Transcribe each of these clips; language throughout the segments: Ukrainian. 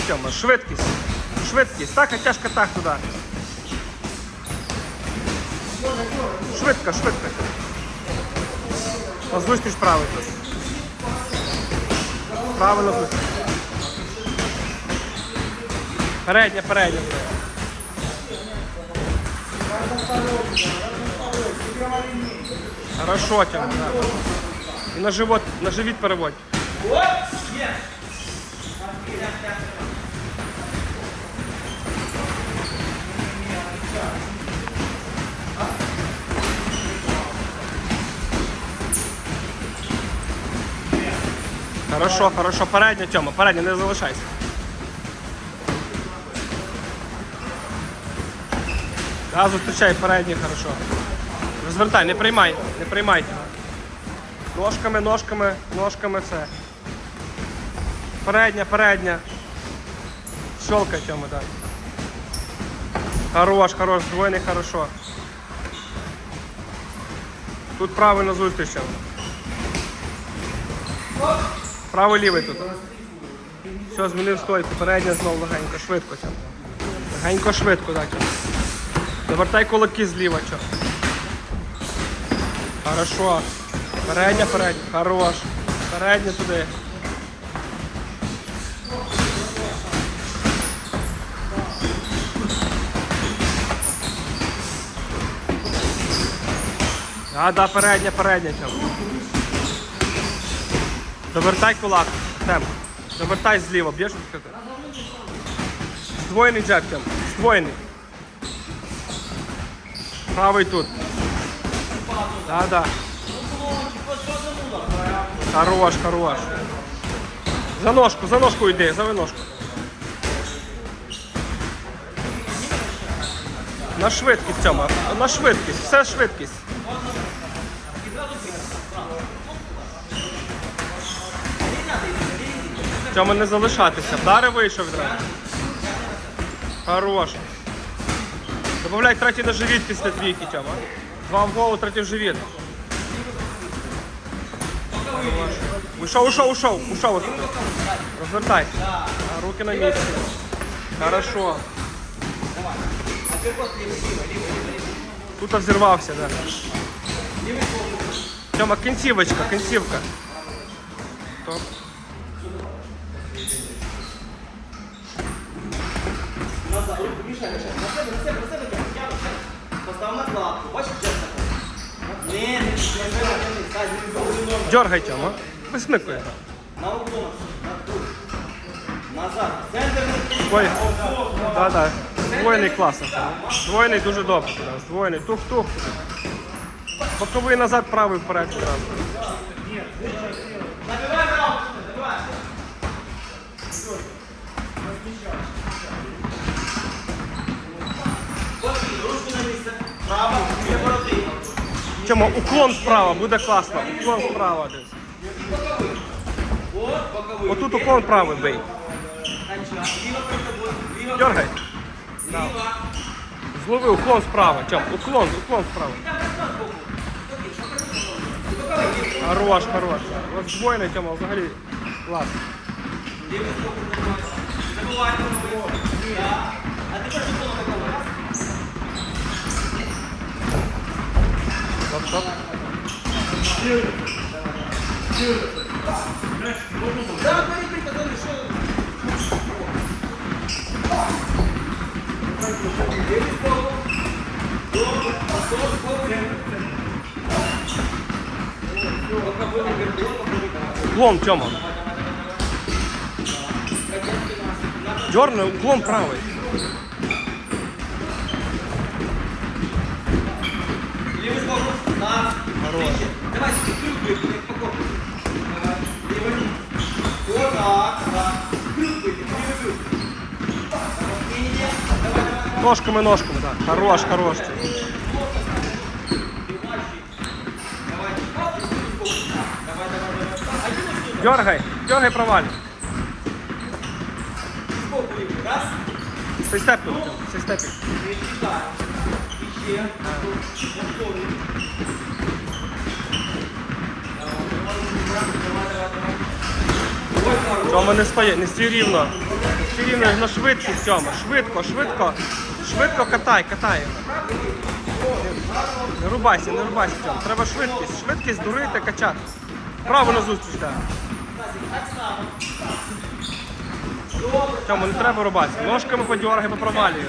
Тьома, швидкість. Швидкість. Так, а тяжко так туди. Швидко, швидко. На зустріч правий. Правильно зустріч. Передня, передня. Хорошо, да. І на живот, на живіт переводь. Хорошо, хорошо, передня, Тьома, передня, не залишайся. Да, зустрічай передній, хорошо. Розвертай, не приймай, не приймай. Ножками, ножками, ножками все. Передня, передня. Щелкай, Тьома, да. Хорош, хорош, двойний хорошо. Тут правильно зустріч. Тьома. Правий лівий тут. Все, змінив стойку. Передня знову легенько, швидко. Тьома. Легенько, швидко, так. Завертай кулаки зліва, чо. Хорошо. Передня, передня. Хорош. Передня туди. Да, да, передня, передня, чо. Довертай кулак. Тем. Довертай зліва, б'єш відкрити. Здвоєний джеб, Тем. Здвоєний. Правий тут. Да, да. Хорош, хорош. За ножку, за ножку йди, за ножку. На швидкість цьому, на швидкість, все швидкість. Цьому не залишатися. Вдари вийшов відразу. Хорош. Добавляй третій на живіт після двійки, Тьома. Два в голову, третій в живіт. Ушов, ушов, ушов, ушов. Розвертай. Руки на місці. Хорошо. Тут взірвався, да. Тьома, кінцівочка, кінцівка. Топ. Постав накладку, бачиш, де таке? Не, не, не, не, не, Дергай, Тьома. Висмикує. на уклон, на тут. Назад. Центр не Ой, да, да. Здвоєний класно. Здвоєний дуже добре. да. Здвоєний. Тух-тух. Боковий назад, правий вперед одразу. Місце. Право, не бороти. Тьома, уклон справа, буде класно. Уклон справа десь. От. Отут уклон правий. Ліва. Дергай. Злови уклон справа. Тьом, уклон, уклон справа. Хорош, хорош. От здвоєний, Тьома, взагалі клас. Так. А тепер уклон боковий. Стоп, стоп. Да, перебий, подали, що? Лівий збоку. Добре. Посол збоку. Боковий не берди, боковий так. Уклон, Тьома. Дерни, уклон правий. На. Нижче. Давай сюди, крюк як. Давай. Лівий. Отак, так. Крюк лівий крюк. Ножками, ножками, так. Хорош, хорош. А. Дергай, дергай проваль. Раз. Цей степ тут, Тьом, цей степ. Не читай. І ще. Повторюй. Давай, давай, давай. Ой, хорош. Тьома не стоїть, не стій рівно. все рівно на швидкість цьому. Швидко, швидко, швидко катай, катай. Не рубайся, не рубайся цьому. Треба швидкість. Швидкість дурити, качати. Право на зустріч, так. Цьому не треба рубатися. Ножками подьоргай, попровалює.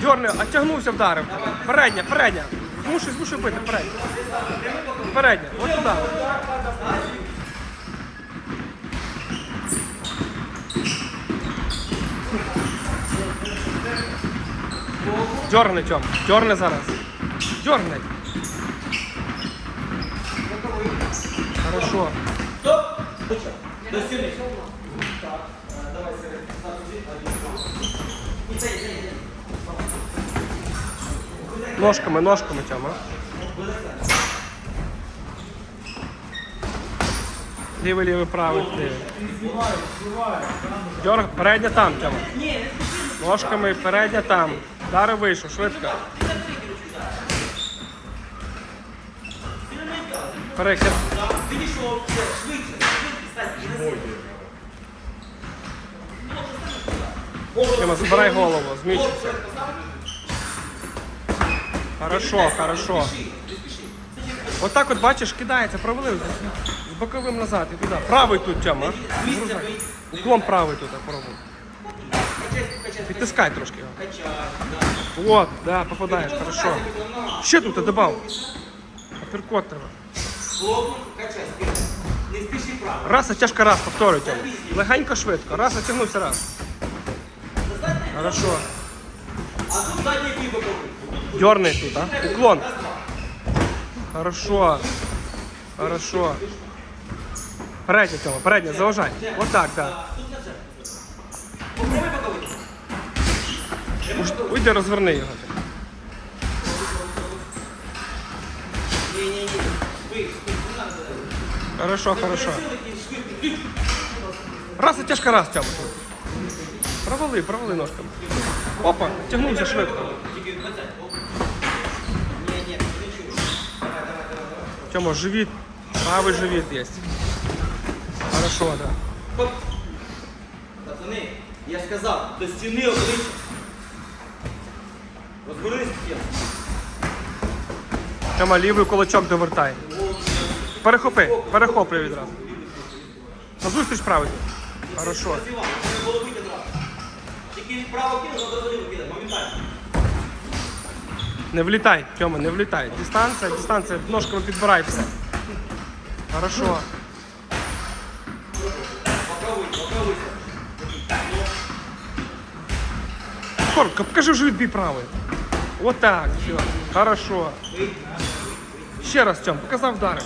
Дьорни, а тягнувся, вдарив. Передня, передня. Змушуй, змушуй бити, передня. Передня, от туди. Дьорни, Тьом, дьорни зараз. Дьорни. Хорошо. Стоп! До стіни. Так, давай серед. Ножками, ножками, Тьома. Лівий, лівий, правий, лівий. Дьорг, передня там, Тьома. Ножками, передня там. Дари вийшов, швидко. Перехід. Тьома, забирай голову, зміщуйся. Хорошо, хорошо. От от бачиш, кидається, провалив з боковим назад і туди. Правий тут. Грузай. Уклон правий тут, пробуй. Підтискай трошки. Вот, да, попадаєш, хорошо. Ще тут добав. Апперкот треба. Раз, а тяжко раз, повторюй Тьома. Легенько, швидко. Раз, натягнувся раз. Хорошо. А тут задній. Дерни тут, а? Уклон. Хорошо. Хорошо. Передня, Тьома, передня, заважай. Вот так. Уж- Уйди, розверни його. Хорошо, хорошо. Сили і швидко. Раз, тяжко раз, Тьома. Провали, провали ножками. Опа, тягнувся швидко. Тьома, живіт, правий живіт є. Хорошо, да. Пацани, я ж до стіни обличчя. Розгорнись стіну. Тьома, лівий кулачок довертай. Перехопи, перехоплюй відразу. Назустріч правий. Хорошо. Треба. Тільки право кинув, одразу ліво кидати, моментально. Не влітай, Тьома, не влітай. Дистанція, дистанція, ножками підбирай все. Хорошо. Коротко, покажи вже відбій правий. Вот так, все. Хорошо. Ще раз, Тьом, показав вдарив.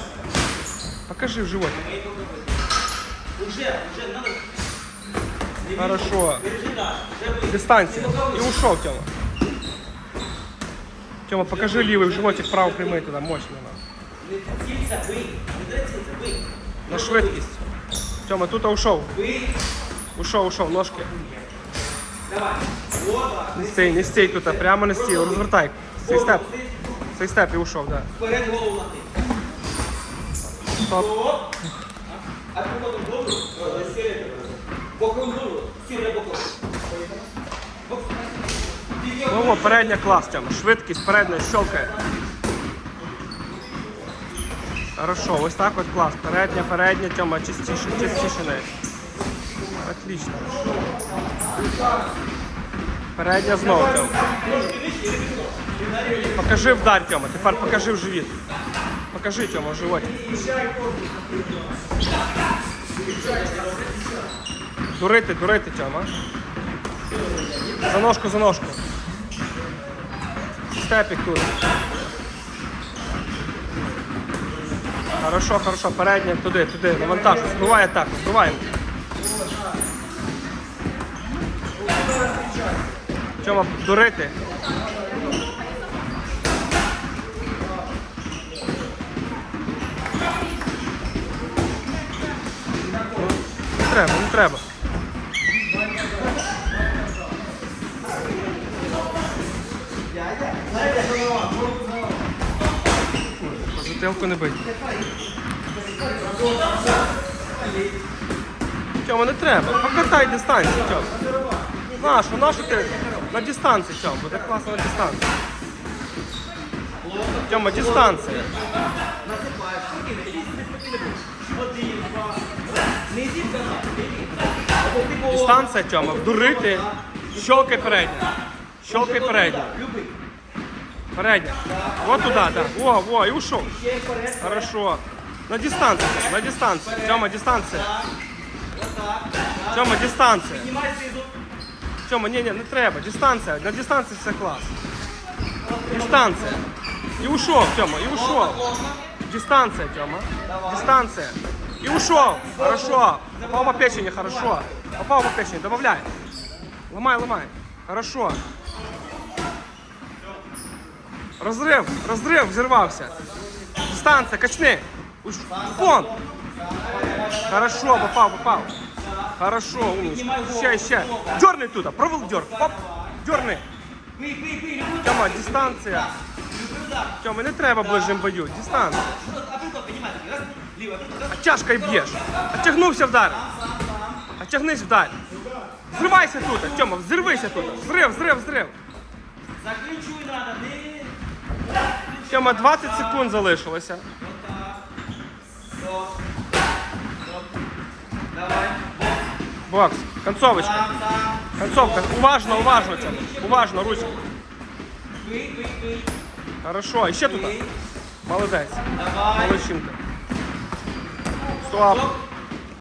Покажи в живот. Уже, уже, надо. Хорошо. Бережи, да. Вже ви. Дистанція. І ушов, Тьома. Тьома, покажи лівий в животик, право прямий туди, мощно. на. Не цілься, бий. Не дай цілься, бий. На швидкість. Тьома, тут ушов. Бий. Ушов, ушов, ножки. Давай. Так. Не стій, не стій тут, прямо не стій, розвертай. Цей степ. Цей степ і ушов, да. Вперед голову нахи. Стоп. А ти потім голову. О, сіре. Боком голову. Сіре боком. Бок. Тільки Ну, о, передня клас, Тьома. Швидкість, передня, щелкає. Хорошо, ось так от клас. Передня, передня, Тьома, чистіше, чистіше неї. Отлично. Передня знову. Покажи вдар, Тьома. Тепер покажи в живіт. Покажи, Тьома, в животі. Дурити, дурити, Тьома. За ножку, за ножку. Степік тут. Хорошо, хорошо, передня туди, туди, на навантаж, збивай атаку, збивай. Чому дурити? Не треба, не треба. По затилку не бить. Тьома, не треба. Покатай дистанцію, Тьома. Нашу, нашу ти на дистанції, Тьома, буде класно на дистанції. Тьома, дистанція. Дистанція, Тьома, вдурити. Щелкай передня. Щелкай передня. Передня. Вот туда, да. Во, во, и ушел. Хорошо. На дистанцию, на дистанцию. Тёма, дистанция. Отак. Тёма, дистанция. Піднімай знизу. Тёма, не, не, не треба. Дистанция. На дистанции все класс. Дистанция. И ушел, Тёма, и ушел. Дистанция, Тёма. Дистанция. И ушел. Хорошо. Попал по печени, хорошо. Попал по печени, добавляй. Ломай, ломай. Хорошо. Розрив, розрив, взірвався. Дистанція, качни. Уж Вон. Хорошо, попав, попав. Хорошо, умничка. Ще. Дерни туди, провел дерг. Оп, дерни. Тьома, дистанція. Тьома, не треба ближнім бою. Дистанція. А й б'єш. Оттягнувся вдар. Оттягнись вдаль. Зривайся тут, Тьома, взірвися тут. Зрив, зрив, зрив. Заключуй надо. Тьома, 20 секунд залишилося. Бокс. Концовочка. Концовка. Уважно, уважно. Уважно, Руська. Хорошо. А еще туда. Молодец. Молодчинка. Стоп.